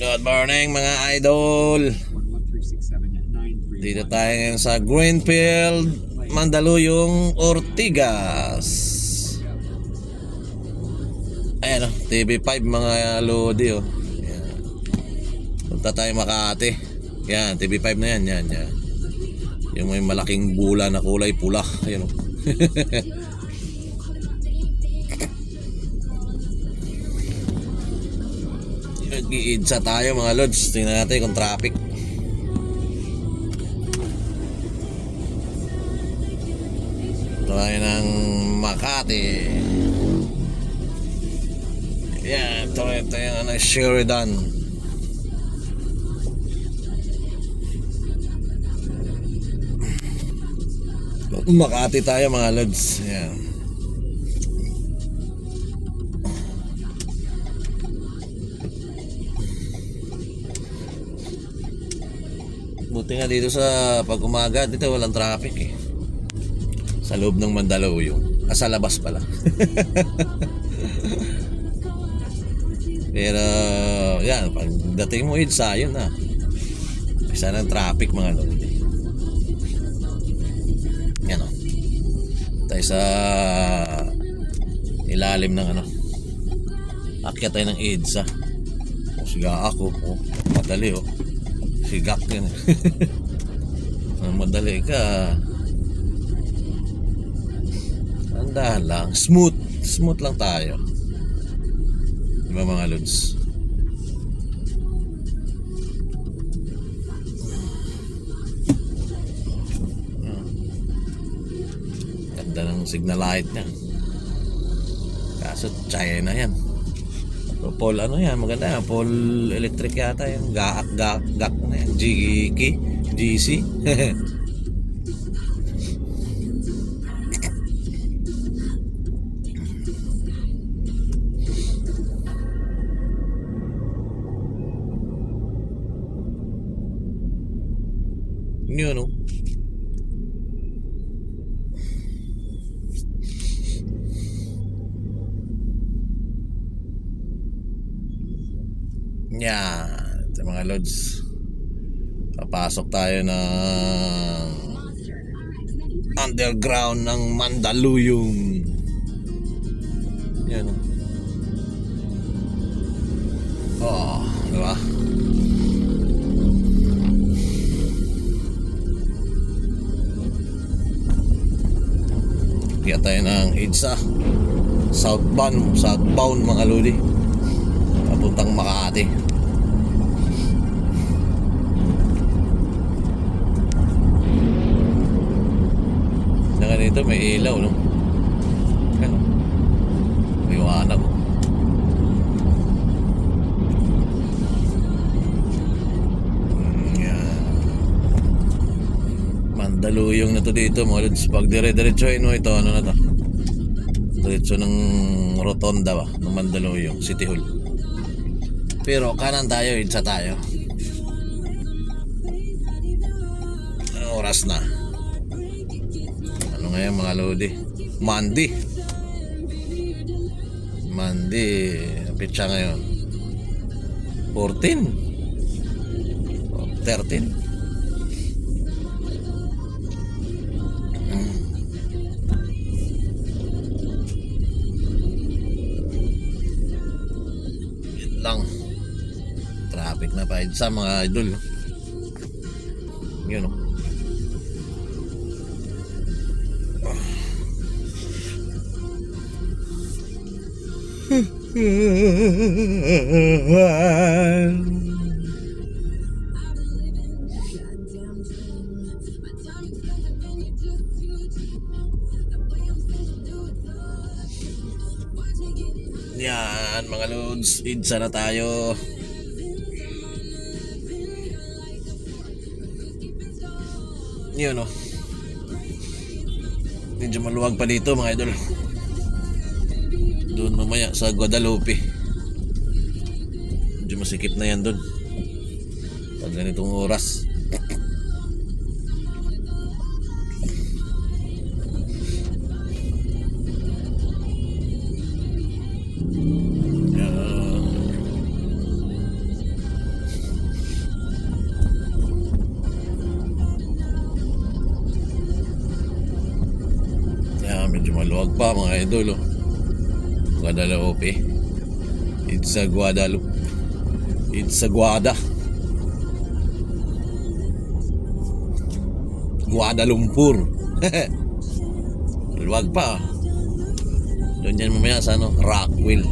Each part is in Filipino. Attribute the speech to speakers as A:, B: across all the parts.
A: Good morning mga idol.
B: 1136793.
A: Dito tayo ngayon sa Greenfield, Mandaluyong, Ortigas. Ayan o, TV5 mga lodi o. Yan. Punta tayo Makati. Yan, TV5 na yan, yan, yan. Yung may malaking bula na kulay pula. Ayan o. Nag-iidsa tayo mga lods. Tingnan natin kung traffic. tayo ng Makati. Yan, ito, ito yung ano, Sheridan. Makati tayo mga lods. Yan. Buti nga dito sa pag umaga, dito walang traffic eh sa loob ng Mandaluyong. Ah, sa labas pala. Pero, yan, pagdating mo, Idsa, yun na. Isa ng traffic, mga lodi. Yan o. Tayo sa ilalim ng ano. Akyat tayo ng Idsa. O, siga ako. O, madali o. Sigak yun. Ah, madali ka. Andahan lang. Smooth. Smooth lang tayo. Di ba mga lods? Ah. Ganda ng signal light niya. Kaso China yan. So, Paul ano yan? Maganda yan. Paul electric yata yan. Gaak, gaak, gaak na yan. GK, GC. Yan. Sa mga lods. Papasok tayo ng underground ng Mandaluyong. Yan o. Oh, di ba? Kaya tayo ng EDSA Southbound Southbound mga lodi Papuntang Makati Na ganito may ilaw no Ano May wanag Mm, yan. Mandaluyong na to dito mga lods. Pag dire-diretsoin mo ito, ano na to? Diretso ng rotonda ba? Ng Mandaluyong, City Hall. Pero kanan tayo, idsa tayo. Anong oras na? Ano ngayon mga lodi? Monday. Monday. Pitsa ngayon. 14. Oh, 13. Traffic na pa sa mga idol. Yun oh. Yan mga lods, idsa na tayo. Yun oh. Medyo maluwag pa dito mga idol. Doon mamaya sa Guadalupe. Medyo masikip na yan doon. Pag ganitong oras. Pa mga idol oh. Guadalupe. It's a Guadalupe. It's a Guada. Guadalumpur. Maluwag pa. Doon yan mamaya sa ano, Rockwell.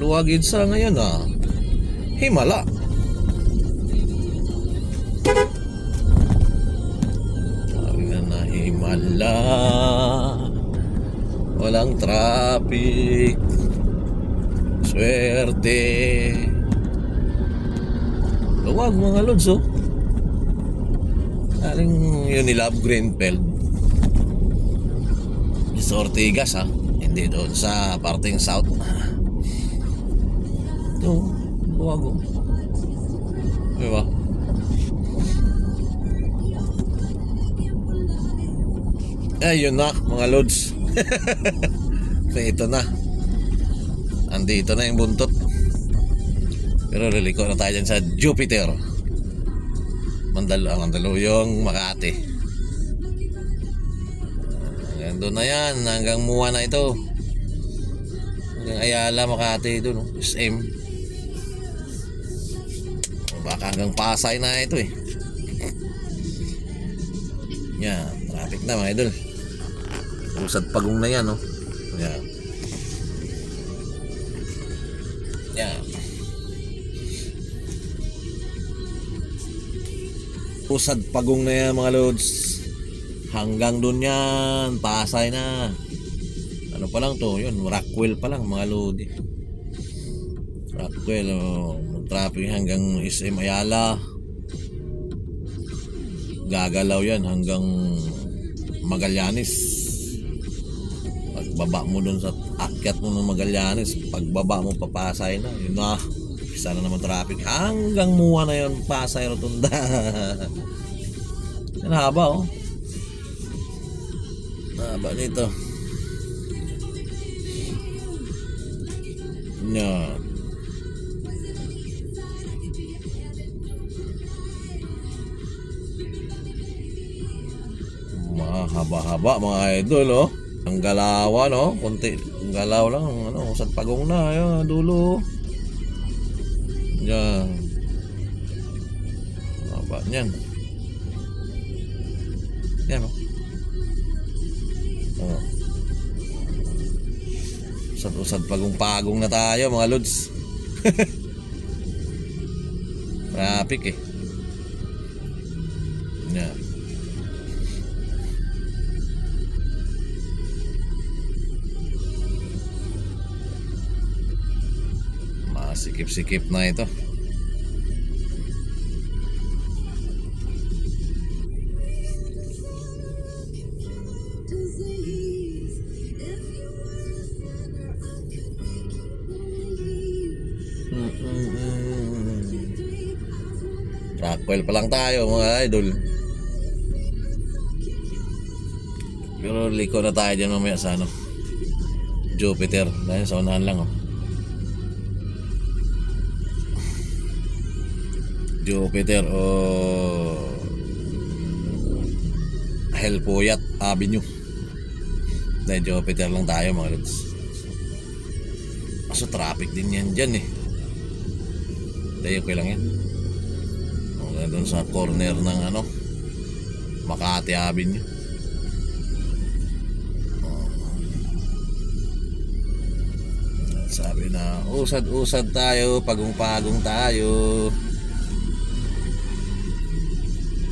A: Maluwagin sa ngayon ah. Himala. Sabi na na himala. Walang traffic. Swerte. Luwag mga lods oh. Aling Unilab Greenfield. Sa Ortigas ha. Hindi doon sa parting south. Oh. Diba? Ayun na, mga lods. Ito na. Andito na yung buntot. Pero liliko na tayo dyan sa Jupiter. Mandalo, ah, Mandaluyong, Makati. Hanggang doon na yan. Hanggang Muwa na ito. Hanggang Ayala, Makati doon. SM. Hanggang Pasay na ito eh. Yan. Traffic na mga idol. Usad pagong na yan, no? Yan. Yan. Usad pagong na yan, mga loads. Hanggang doon yan. Pasay na. Ano pa lang to? Yun, Rockwell pa lang, mga load. eh. Rockwell, oh. Traffic hanggang SM Ayala. Gagalaw yan hanggang Magallanes. Pagbaba mo dun sa akyat mo ng Magallanes pagbaba mo papasay na. Yun na isa na naman traffic. Hanggang muwa na yun pasay rotunda. Yan haba oh. Haba nito. Yan mahaba-haba mga idol oh. Ang galawan oh konti ang galaw lang ano sa pagong na ayun dulo yan. Haba niyan. Yan oh. Oh. Usad-usad pagong-pagong na tayo mga lods. Traffic eh Masikip-sikip na ito. Rockwell pa lang tayo mga idol. Pero liko na tayo dyan mamaya sa ano. Jupiter. Dahil sa unahan lang oh. Jupiter o Hellpoyat Avenue. Dahil Jupiter lang tayo mga lods. Kaso traffic din yan dyan eh. Dahil okay lang yan. Doon sa corner ng ano Makati Avenue. Sabi na, usad-usad tayo, pagong-pagong tayo.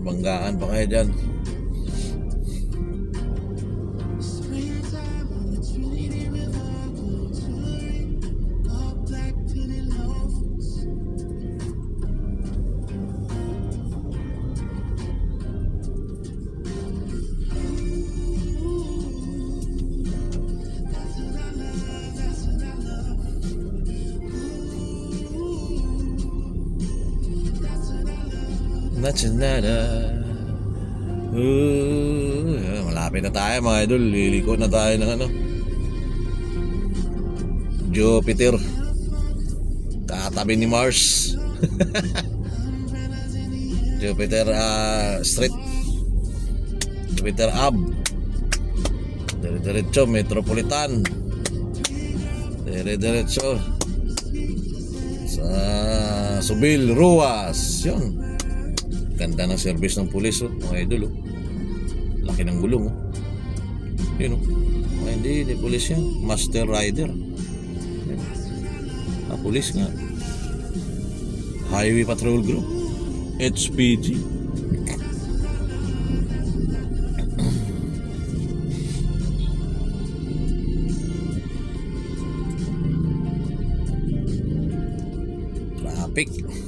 A: Babanggaan pa kayo dyan. That's nada. Ooh, malapit na tayo mga idol. Liliko na tayo ng ano. Jupiter. Katabi ni Mars. Jupiter ah, Street. Jupiter Ab. Dire-diretso, Metropolitan. Dire-diretso. Sa Subil, Ruas. Yun. Ganda ng service ng pulis, oh, mga idol. Oh. Laki ng gulong. Oh. Yun, oh. Mga hindi, hindi pulis yan. Master Rider. Ah, pulis nga. Highway Patrol Group. HPG. Traffic.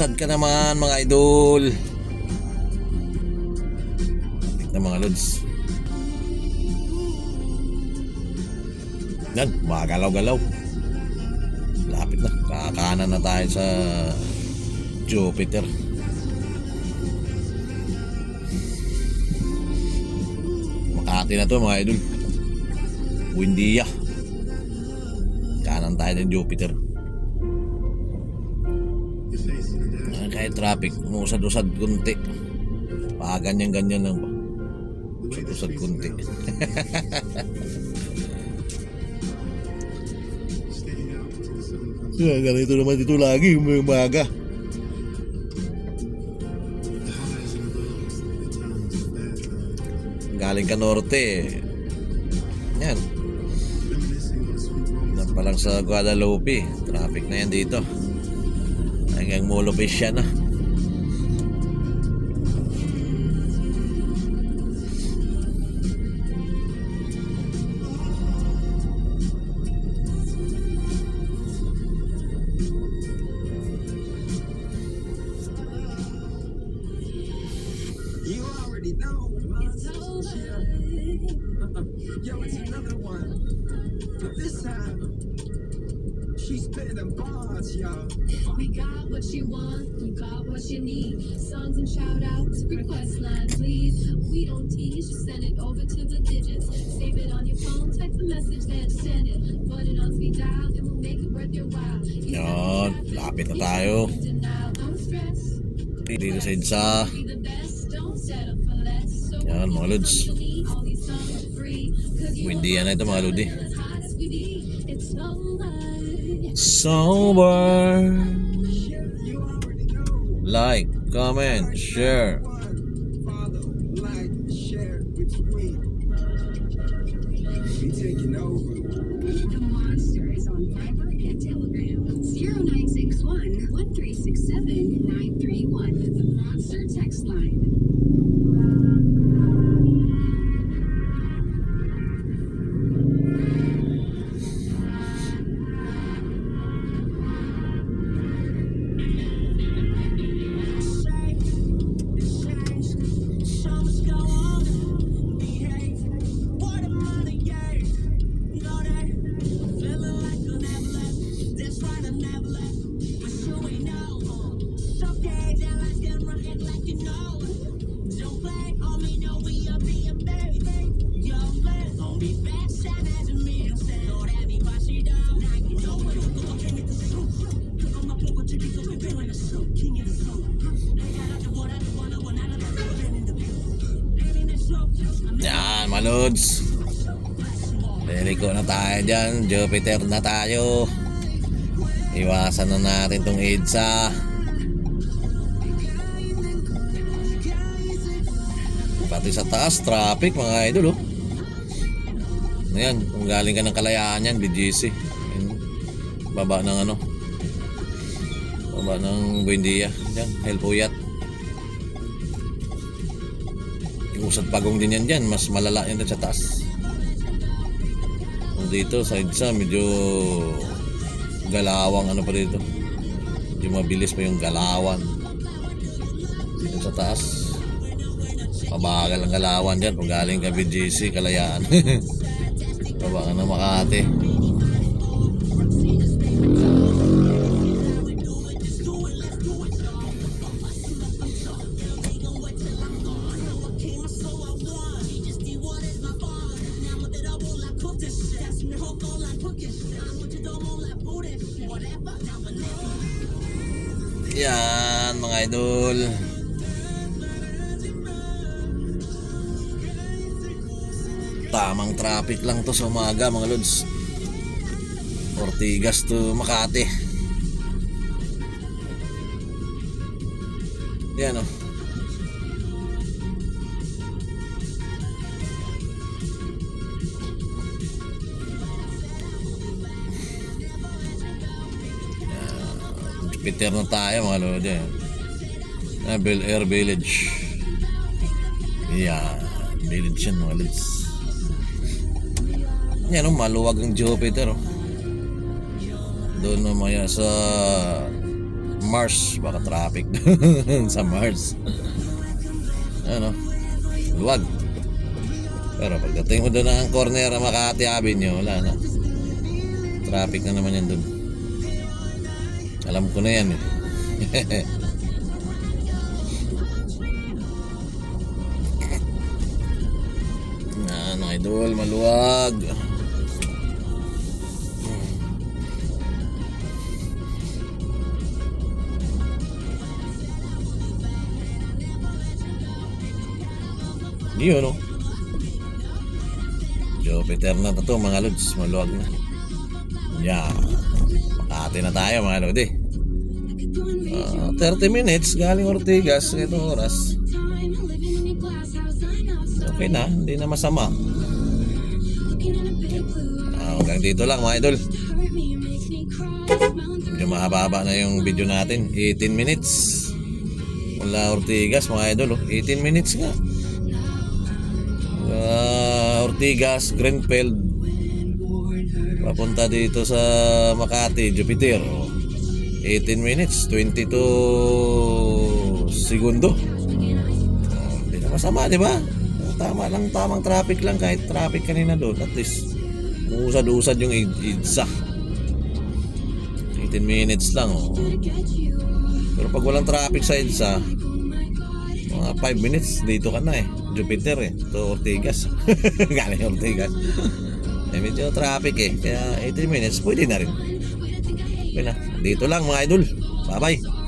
A: Musad ka naman mga idol. Na mga lods. Yan, magalaw-galaw. Lapit na. Kakanan na tayo sa Jupiter. Makati na to mga idol. Windia. Kanan tayo ng Jupiter. Ah, kahit traffic, umusad-usad kunti. Pa ganyan-ganyan lang ba?
B: The way the
A: Usad
B: streets
A: kunti. Yeah, ganito naman dito lagi, may umaga. Galing ka norte. Yan,
B: sweet moments.
A: yan pa lang sa Guadalupe. Traffic na yan dito. Hanggang siya na.
B: You she's spitting bars, yo.
C: We got what you want, you got what you need. Songs and shout outs, request line, please. We don't tease, just send it over to the digits. Save it on your phone, type the message, then send it. Put it on speed dial, and we'll make it worth your while. You
A: Yan,
C: got the
A: lapit na
C: traffic,
A: tayo.
C: you got the denial, don't stress.
A: Dito sa EDSA.
C: Be the best, don't settle for less. So
A: Yan, mga lods.
C: come to me, all these songs are free. 'Cause you
A: Windy yan na ito mga lodi.
C: as hot as we need. It's over.
A: Sober. Like, comment, share.
B: Follow, like, share, retweet. We taking over.
A: Malods. Deliko na tayo dyan. Jupiter na tayo. Iwasan na natin tong EDSA. Pati sa taas, traffic mga idol oh. Ayan, kung galing ka ng kalayaan yan, BGC. Ayan, baba ng ano. Baba ng Buendia. Diyan, Helpuyat. Usad pagong din yan dyan, mas malala yan sa taas. Kung dito, sa EDSA, medyo galawang ano pa dito. Yung mabilis pa yung galawan. Dito sa taas. Mabagal ang galawan dyan pag galing ka BGC, kalayaan. Baba ka na Makati. Traffic lang to sa umaga mga lods. Ortigas to Makati. Yan oh. Jupiter na tayo mga lodi. Ah, Bel Air Village. Yan. Village yan mga lods. Yan oh, maluwag ang Jupiter oh. Doon mamaya sa Mars, baka traffic sa Mars. ano? Luwag. Pero pagdating mo doon ng corner Makati Avenue, wala na. Traffic na naman yan doon. Alam ko na yan eh. Yan, idol, maluwag. Yun, oh. Jupiter na to, mga lods. Maluwag na. Yan. Makati na tayo, mga lodi. Ah, 30 minutes galing Ortigas itong oras. Okay na, hindi na masama. Ah, hanggang dito lang mga idol. Medyo mahaba na yung video natin. 18 minutes. Mula Ortigas mga idol. Oh. 18 minutes nga. Ah, Ortigas, Greenfield. Papunta dito sa Makati, Jupiter. Oh. 18 minutes, 22 segundo. Hindi na masama, di ba? Tama lang, tamang traffic lang kahit traffic kanina doon. At least, usad-usad yung id- idsa. 18 minutes lang. Oh. Pero pag walang traffic sa idsa, mga 5 minutes, dito ka na eh. Jupiter eh. To Ortigas. Galing Ortigas. eh, medyo traffic eh. Kaya 18 minutes, pwede na rin. Okay na. Dito lang mga idol. Bye-bye.